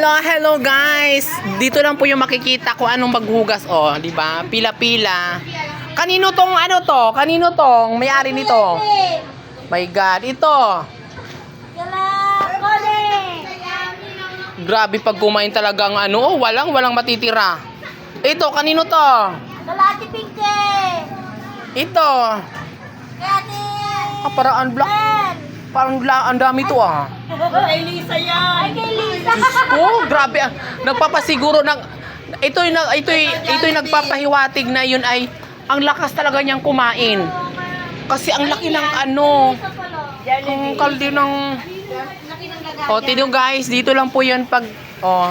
Hello, hello guys. Dito lang po yung makikita ko anong maghugas oh, di ba? Pila-pila. Kanino tong ano to? Kanino tong may-ari nito? My God, ito. Grabe pag kumain talagang ano, oh, walang walang matitira. Ito, kanino to? Kalati Pinke! Ito. Kati! Ah, parang unblock. Parang la, ang dami to ah. Kay Lisa yan! Ay, kay Lisa! Oh, grabe. ah. Nagpapasiguro ng ito yung ito ito yung nagpapahiwatig na yun ay ang lakas talaga niyang kumain. Kasi ang laki ng ano, ang kaldi ng O, tino guys, dito lang po 'yun pag oh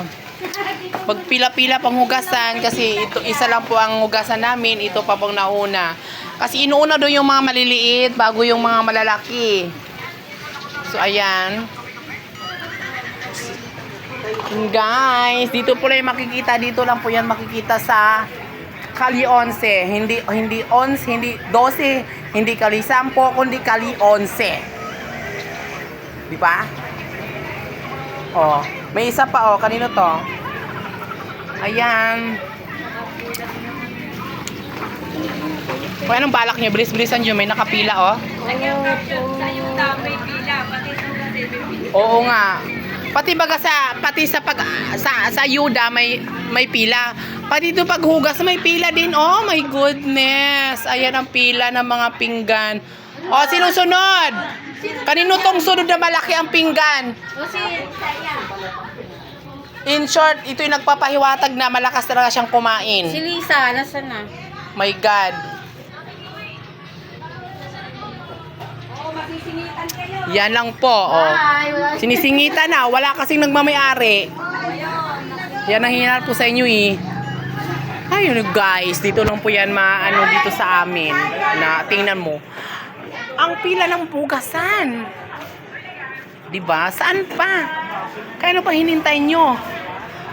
pag pila-pila pang hugasan kasi ito isa lang po ang hugasan namin, ito pa pong nauna. Kasi inuuna doon yung mga maliliit bago yung mga malalaki. So ayan. Guys, dito po lang makikita, dito lang po yan makikita sa Kali 11. Hindi hindi 11, hindi 12, hindi Kali 10, kundi Kali 11. Di ba? Oh, may isa pa oh, kanino to? Ayan. Kung anong balak niyo, bilis-bilisan niyo, may nakapila oh. Oo nga. Pati baga sa pati sa pag sa sa ayuda may may pila. Pati dito paghugas may pila din. Oh my goodness. Ayan ang pila ng mga pinggan. Oh, sinusunod. Kanino tong sunod na malaki ang pinggan? In short, ito yung nagpapahiwatag na malakas talaga siyang kumain. Si Lisa, nasa na? My God. Yan lang po. Oh. Ay, wala Sinisingita na, wala kasing nagmamayari. Yan ang hinarap ko sa inyo eh. Ayun guys, dito lang po yan maano dito sa amin. Na tingnan mo. Ang pila ng bugasan. 'Di ba? Saan pa? Kaya ano pa hinintay nyo?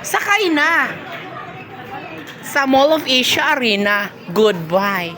Sakay na. Sa Mall of Asia Arena. Goodbye.